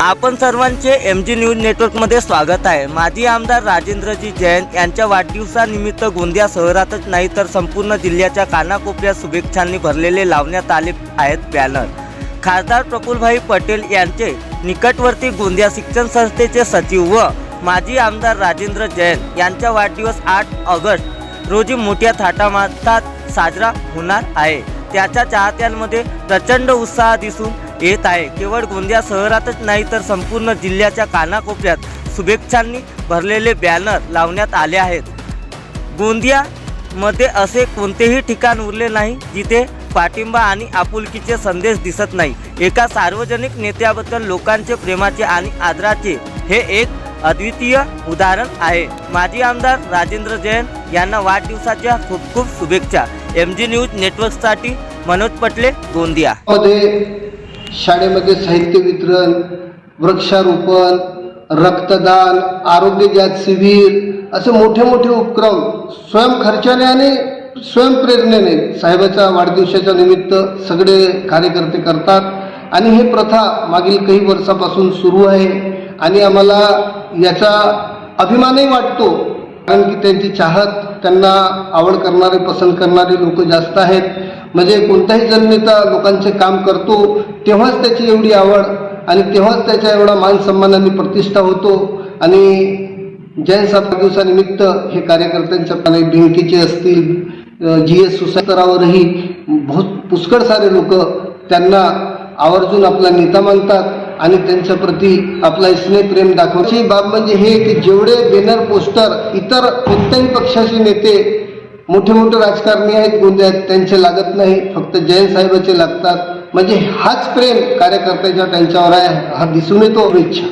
आपण सर्वांचे M G news नेटवर्कमध्ये स्वागत आहे. माजी आमदार राजेंद्रजी जैन यांच्या वाढदिवसानिमित्त गोंदिया शहरातच नाही तर संपूर्ण जिल्ह्याच्या कानाकोपऱ्यात शुभेच्छांनी भरलेले लावण्यात आले आहेत बॅनर खासदार प्रफुलभाई पटेल यांचे निकटवर्ती गोंदिया शिक्षण संस्थेचे सचिव व माजी आमदार राजेंद्र जैन यांचा वाढदिवस आठ ऑगस्ट रोजी मोठ्या थाटामाटात साजरा होणार आहे. त्याच्या चाहत्यांमध्ये प्रचंड उत्साह दिसून येत आहे. केवळ गोंदिया शहरातच नाही तर संपूर्ण जिल्ह्याच्या कानाकोपऱ्यात शुभेच्छांनी भरलेले बॅनर लावण्यात आले आहेत. गोंदियामध्ये असे कोणतेही ठिकाण उरले नाही जिथे पाठिंबा आणि आपुलकीचे संदेश दिसत नाही. एका सार्वजनिक नेत्याबद्दल लोकांचे प्रेमाचे आणि आदराचे हे एक अद्वितीय उदाहरण आहे. माजी आमदार राजेंद्र जैन यांना वाढदिवसाच्या खूप खूप शुभेच्छा. एम जी न्यूज नेटवर्कसाठी मनोज पटले गोंदिया. शाळेमध्ये साहित्य वितरण वृक्षारोपण रक्तदान आरोग्यजात शिबिर असे मोठे मोठे उपक्रम स्वयंखर्चाने आणि स्वयंप्रेरणेने साहेबाच्या वाढदिवसाच्या निमित्त सगळे कार्यकर्ते करतात. आणि ही प्रथा मागील काही वर्षापासून सुरू आहे आणि आम्हाला याचा अभिमानही वाटतो. कारण की त्यांची चाहत त्यांना आवड करणारे पसंत करणारे लोक जास्त आहेत. म्हणजे कोणताही जननेता लोकांचे काम करतो तेव्हाच त्याची एवढी आवड आणि तेव्हाच त्याच्या एवढा मान सन्मानाने प्रतिष्ठा होतो. आणि जैन सात दिवसानिमित्त हे कार्यकर्त्यांच्या काही भिंकीचे असतील जी एस स्तरावरही बहुत पुष्कळ सारे लोक त्यांना आवर्जून आपला नेता मानतात आणि त्यांच्या प्रती आपला स्नेह प्रेम दाखवायची बाब म्हणजे हे की जेवढे बॅनर पोस्टर इतर कोणत्याही पक्षाचे नेते मोठे मोठे राजकारणी आहेत गोंदियात त्यांचे लागत नाही फक्त जयंत साहेबाचे लागतात. म्हणजे हाच प्रेम कार्यकर्त्याच्या त्यांच्यावर आहे हा दिसून येतो इच्छा